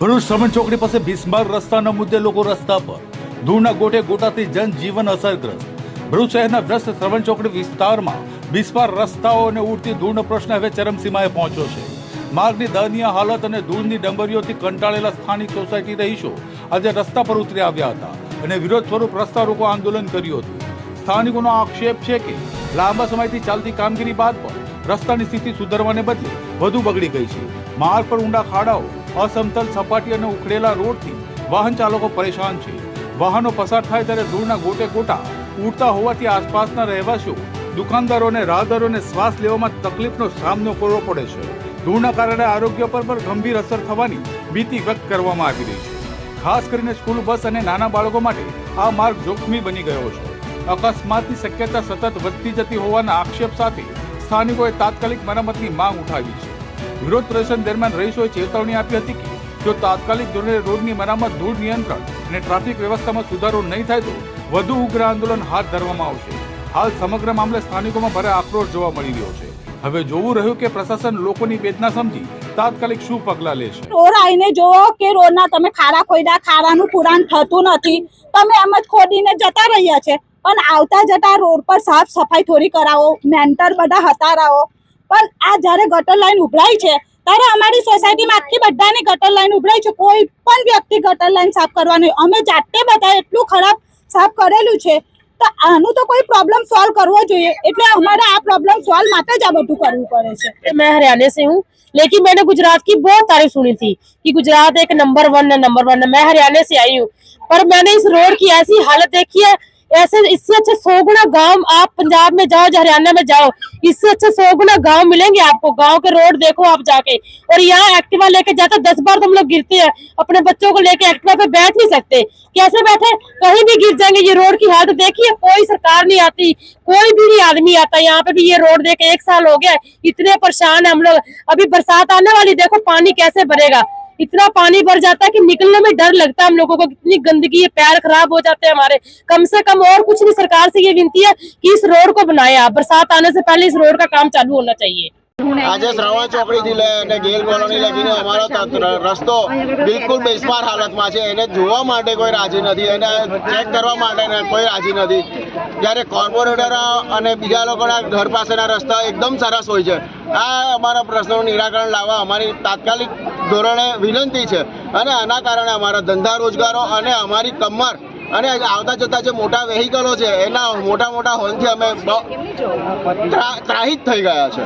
ભરૂચ શ્રમણ ચોકડી પાસે ભીસમાર રસ્તાના મુદ્દે લોકો રસ્તા પર ધૂળના ગોટે ગોટાથી જનજીવન અસરગ્રસ્ત. ભરૂચ શહેરના વ્યસ્ત શ્રવણ ચોકડી વિસ્તારમાં ભીસમાર રસ્તાઓ અને ઉડતી ધૂળનો પ્રશ્ન હવે ચરમસીમાએ પહોંચ્યો છે. માર્ગની દયનીય હાલત અને ધૂળની ડંબરીઓથી કંટાળેલા સ્થાનિક સોસાયટી રહીશો આજે રસ્તા પર ઉતરી આવ્યા હતા અને વિરોધ સ્વરૂપ રસ્તા રોકો આંદોલન કર્યું હતું. સ્થાનિકોનો આક્ષેપ છે કે લાંબા સમયથી ચાલતી કામગીરી બાદ પણ રસ્તાની સ્થિતિ સુધારવાને બદલે વધુ બગડી ગઈ છે. માર્ગ પર ઊંડા ખાડાઓ અસમતલ સપાટી અને ઉખડેલા રોડથી વાહન ચાલકો પરેશાન છે. વાહનો પસાર થાય ત્યારે ધૂળના ગોટે ગોટા ઉડતા હોવાથી આસપાસના રહેવાસીઓ દુકાનદારો અને રાહદારોને શ્વાસ લેવામાં તકલીફનો સામનો કરવો પડે છે. ધૂળના કારણે આરોગ્ય પર પણ ગંભીર અસર થવાની ભીતિ વ્યક્ત કરવામાં આવી રહી છે. ખાસ કરીને સ્કૂલ, બસ અને નાના બાળકો માટે આ માર્ગ જોખમી બની ગયો છે. અકસ્માતની શક્યતા સતત વધતી જતી હોવાના આક્ષેપ સાથે સ્થાનિકોએ તાત્કાલિક મરામતની માંગ ઉઠાવી છે. વિરોધ પ્રદર્શન દરમિયાન રહીશોએ ચેતવણી આપી હતી કે જો તાત્કાલિક ધોરણે રોડની મરામત, ધૂળ નિયંત્રણ અને ટ્રાફિક વ્યવસ્થામાં સુધારો નહીં થાય તો વધુ ઉગ્ર આંદોલન હાથ ધરવામાં આવશે. હાલ સમગ્ર મામલે સ્થાનિકોમાં ભારે આક્રોશ જોવા મળી રહ્યો છે. હવે જોવું રહ્યું કે પ્રશાસન લોકોની વેદના સમજી તાત્કાલિક શું પગલાં લેશે. રોડ આવીને જોવો કે રોડના તમે ખાડા ખોઈડા ખાડાનું પુરાણ થતું નથી. તમે એમ જ ખોદીને જતા રહ્યા છે. પણ આવતા જતા રોડ પર સાફ સફાઈ થોડી કરાવો, મેન્ટર બધા હતારાઓ પણ આ જ્યારે ગટર લાઈન ઉભરાય છે ત્યારે અમારી સોસાયટીમાં આખી બધાની ગટર લાઈન ઉભરાય છે કોઈ પણ વ્યક્તિ ગટર લાઈન સાફ કરવાની અમે જાતે બધા એટલું ખરાબ સાફ કરેલું છે તો આનું તો કોઈ પ્રોબ્લેમ સોલ્વ કરવો જોઈએ એટલે અમારે આ પ્રોબ્લેમ સોલ્વ માટે જ આ બધું કરવું પડે છે मैं हरियाणा से हूँ लेकिन मैंने गुजरात की बहुत तारीफ सुनी थी कि गुजरात एक नंबर वन है नंबर वन है मैं हरियाणा से आई हूँ पर मैंने इस रोड की ऐसी हालत देखी है ऐसे, इससे अच्छे सौ गुना गाँव आप पंजाब में जाओ या हरियाणा में जाओ, इससे अच्छे सौ गुना गाँव मिलेंगे आपको। गाँव के रोड देखो आप जाके। और यहाँ एक्टिवा लेके जाते, दस बार तो हम लोग गिरते हैं। अपने बच्चों को लेके एक्टिवा पे बैठ नहीं सकते। कैसे बैठे? कहीं भी गिर जाएँगे। ये रोड की हालत देखिए, कोई सरकार नहीं आती, कोई भी नहीं आदमी आता। यहाँ पे भी ये रोड देखे, एक साल हो गया, इतने परेशान है हम लोग। अभी बरसात आने वाली, देखो पानी कैसे भरेगा। इतना पानी भर जाता है कि निकलने में डर लगता है हम लोगों को कितनी गंदगी है पैर खराब हो जाते हैं हमारे कम से कम और कुछ नहीं सरकार से ये विनती है कि इस रोड को बनाए आप बरसात आने से पहले इस रोड का काम चालू होना चाहिए આજે શ્રવણ ચોકડી થી લઈ અને ગેલ કોલોની લગીને અમારો ત- ર- રસ્તો બિલકુલ બેસ્માર હાલતમાં છે એને જોવા માટે કોઈ રાજી નથી એને ચેક કરવા માટે ને કોઈ રાજી નથી જ્યારે કોર્પોરેટર અને બીજા લોકોના ઘર પાસેના રસ્તા એકદમ સરસ હોય છે આ અમારા પ્રશ્નોનું નિરાકરણ લાવવા અમારી તાત્કાલિક ધોરણે વિનંતી છે. અને આના કારણે અમારા ધંધા રોજગારો અને અમારી કમર અને આવતા જતા જે મોટા વેહિકલો છે એના મોટા મોટા હોર્નથી અમે ત્રા- ત્રાહિત થઈ ગયા છે.